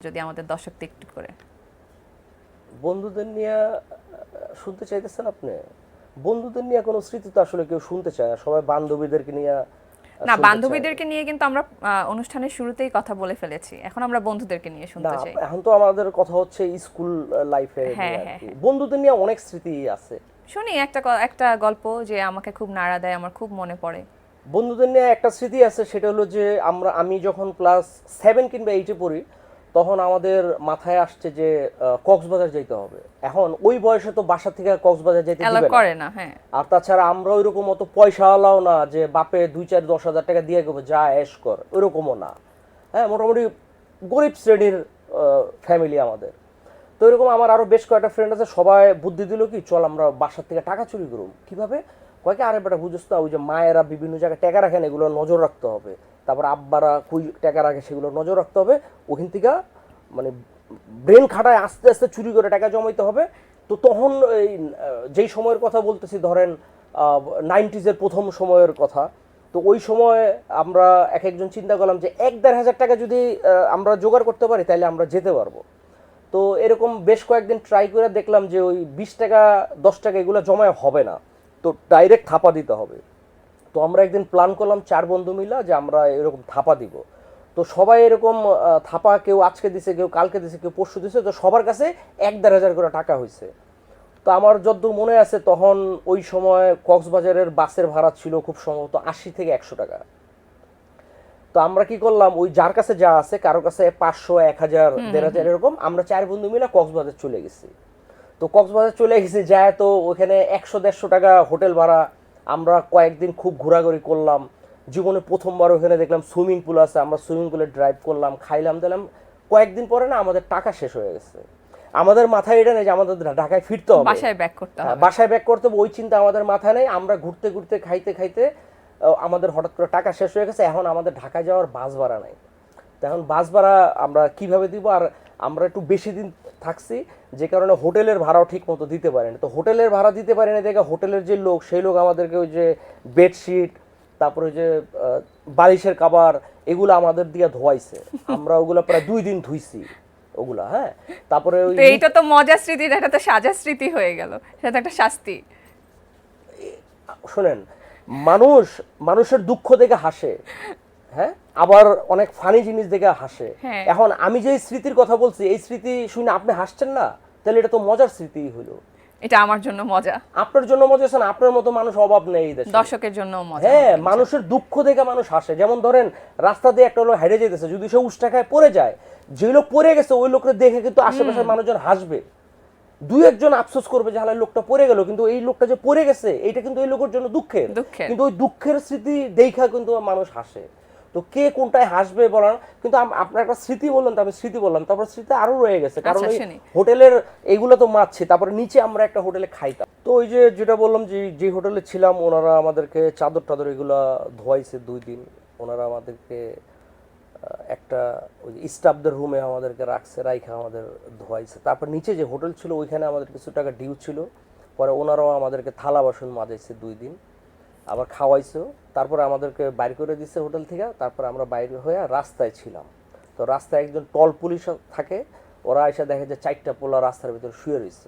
যদি আমাদের দর্শকদের একটু করে। বন্ধুদের নিয়ে শুনতে চাইতেছেন আপনি? বন্ধুদের নিয়ে কোনো স্মৃতি তো আসলে কেউ শুনতে চায় না সবাই বান্ধবীদেরকে নিয়ে না বান্ধবীদেরকে নিয়ে কিন্তু আমরা অনুষ্ঠানের শুরুতেই কথা বলে ফেলেছি। এখন আমরা বন্ধুদেরকে নিয়ে। শুনতে না চাই। এখন তো আমাদের কথা হচ্ছে স্কুল লাইফে হ্যাঁ, হ্যাঁ, বন্ধুদের নিয়ে অনেক স্মৃতি আছে। শুনি একটা একটা গল্প যে আমাকে খুব নাড়া দেয় আমার খুব মনে পড়ে। বন্ধুদের নিয়ে একটা স্মৃতি আছে সেটা হলো যে আমরা আমি যখন ক্লাস সেভেন কিংবা এইটে পড়ি তখন আমাদের মাথায় আসছে যে কক্সবাজার যেতে হবে। এখন ওই বয়সে তো বাসা থেকে কক্সবাজার যেতে দিবে না। করে না হ্যাঁ। আর তাছাড়া আমরা ওইরকম অত পয়সা আলাও না যে বাপে দুই চার দশ হাজার টাকা দিয়ে গেবো যা এস কর ওইরকমও না। হ্যাঁ মোটামুটি গরিব শ্রেণির ফ্যামিলি আমাদের। তো এরকম আমার আরও বেশ কয়েকটা ফ্রেন্ড আছে সবাই বুদ্ধি দিল কি চল আমরা বাসার থেকে টাকা চুরি করুম। কীভাবে? কয়েকে আরে বেটা বুঝোস না ওই যে মায়েরা বিভিন্ন জায়গায় টাকা রাখেন এগুলো নজর রাখতে হবে। তারপর আব্বারা কুই টাকা রাখে সেগুলো নজর রাখতে হবে। ওখান থেকে মানে ব্রেন খাটায় আস্তে আস্তে চুরি করে টাকা জমাইতে হবে। তো তখন এই যেই সময়ের কথা বলতেছি, ধরেন নাইনটিজের প্রথম সময়ের কথা, তো ওই সময় আমরা এক একজন চিন্তা করলাম যে এক দেড় হাজার টাকা যদি আমরা জোগাড় করতে পারি, তাহলে আমরা যেতে পারব। তো এরকম বেশ কয়েকদিন ট্রাই করে দেখলাম যে ওই বিশ টাকা, দশ টাকা এগুলো জমায় হবে না। তো ডাইরেক্ট থাপা দিতে হবে। তো আমরা একদিন প্ল্যান করলাম চার বন্ধু মিলা যে আমরা এরকম থাপা দিব। তো সবাই এরকম থাপা কেউ আজকে দিছে কেউ কালকে দিছে কেউ পরশু দিছে তো সবার কাছে এক দেড় হাজার করে টাকা হয়েছে তো আমার যতদূর মনে আছে তখন ওই সময় কক্সবাজারের বাসের ভাড়া ছিল খুব সম্ভবত আশি থেকে একশো টাকা। তো আমরা কি করলাম ওই যার কাছে যা আছে কারও কাছে পাঁচশো এক হাজার দেড় হাজার এরকম আমরা চার বন্ধু মিলে কক্সবাজার চলে গেছি। তো কক্সবাজার চলে গেছি যায় তো ওখানে একশো দেড়শো টাকা হোটেল ভাড়া আমরা কয়েকদিন খুব ঘোরাঘুরি করলাম। জীবনে প্রথমবার ওখানে দেখলাম সুইমিং পুল আছে আমরা সুইমিং পুলে ড্রাইভ করলাম খাইলাম দিলাম। কয়েকদিন পরে না আমাদের টাকা শেষ হয়ে গেছে। আমাদের মাথায় এটা নেই যে আমাদের ঢাকায় ফিরতে হবে। বাসায় ব্যাক করতে হ্যাঁ, হবে। বাসায় ব্যাক করতে হবে ওই চিন্তা আমাদের মাথায় নেই। আমরা ঘুরতে ঘুরতে খাইতে খাইতে আমাদের হঠাৎ করে টাকা শেষ হয়ে গেছে। এখন আমাদের ঢাকা যাওয়ার বাস ভাড়া নাই। এখন বাস ভাড়া আমরা কীভাবে দিব? আর আমরা একটু বেশি দিন থাকছি যে কারণে হোটেলের ভাড়াও ঠিক মতো দিতে পারি না তো হোটেলের ভাড়া দিতে পারি না দেখে হোটেলের যে লোক সেই লোক আমাদেরকে ওই যে বেডশিট তারপরে যে বালিশের কাবার এগুলো আমাদের দিয়ে ধোয়াইছে। আমরা ওগুলো প্রায় দুই দিন ধুইছি ওগুলা হ্যাঁ? তারপরে ওই এইটা তো মজার স্মৃতি এটা তো সাজা স্মৃতি হয়ে গেল। সেটা একটা শাস্তি। শোনেন মানুষ মানুষের দুঃখ দেখে হাসে হ্যাঁ? আবার অনেক ফানি জিনিস দেখে হাসে। হ্যাঁ। এখন আমি যে স্মৃতির কথা বলছি এই স্মৃতি শুনে আপনি হাসছেন না? তাহলে এটা তো মজার স্মৃতি হলো। এটা আমার জন্য মজা। আপনার জন্য মজা না? আপনার মতো মানুষ অভাব নেই এই দেশে। দর্শকের জন্য মজা। হ্যাঁ মানুষের দুঃখ দেখে মানুষ হাসে। যেমন ধরেন রাস্তা দিয়ে একটা লোক হেরে যেতেছে যদি সে উষ্টা খায় পড়ে যায়। যে লোক পড়ে গেছে ওই লোককে দেখে কিন্তু আশেপাশের মানুষজন হাসবে। দুই একজন আফসোস করবে যে হালাই লোকটা পড়ে গেল। কিন্তু এই লোকটা যে পড়ে গেছে এটা কিন্তু এই লোকের জন্য দুঃখের। দুঃখের। কিন্তু ওই দুঃখের স্মৃতি দেখা কিন্তু মানুষ হাসে। তো কে কোনটায় হাসবে বলার কিন্তু আপনার একটা স্মৃতি বললেন তো আমি স্মৃতি বললাম তারপর স্মৃতি আরও রয়ে গেছে কারণ আচ্ছা, ওই হোটেলের এইগুলো তো মারছে তারপরে নিচে আমরা একটা হোটেলে খাইতাম। তো ওই যে যেটা বললাম যে যে হোটেলে ছিলাম ওনারা আমাদেরকে চাদর টাদর এগুলা ধোয়াইছে দুই দিন। ওনারা আমাদেরকে একটা ওই স্টাফদের রুমে আমাদেরকে রাখছে রাইখা আমাদের ধোয়াইছে। তারপর নিচে যে হোটেল ছিল ওইখানে আমাদের কিছু টাকা ডিউ ছিল। পরে ওনারাও আমাদেরকে থালা বাসন মাজাইছে দুই দিন। আবার খাওয়াইছো, তারপর আমাদেরকে বাইর করে দিছে হোটেল থেকে, তারপর আমরা বাইর হয়ে রাস্তায় ছিলাম। তো রাস্তায় একজন টল পুলিশ থাকে, ওরা এসে দেখে যে চারটা পোলা রাস্তার ভিতরে শুয়ে রয়েছে।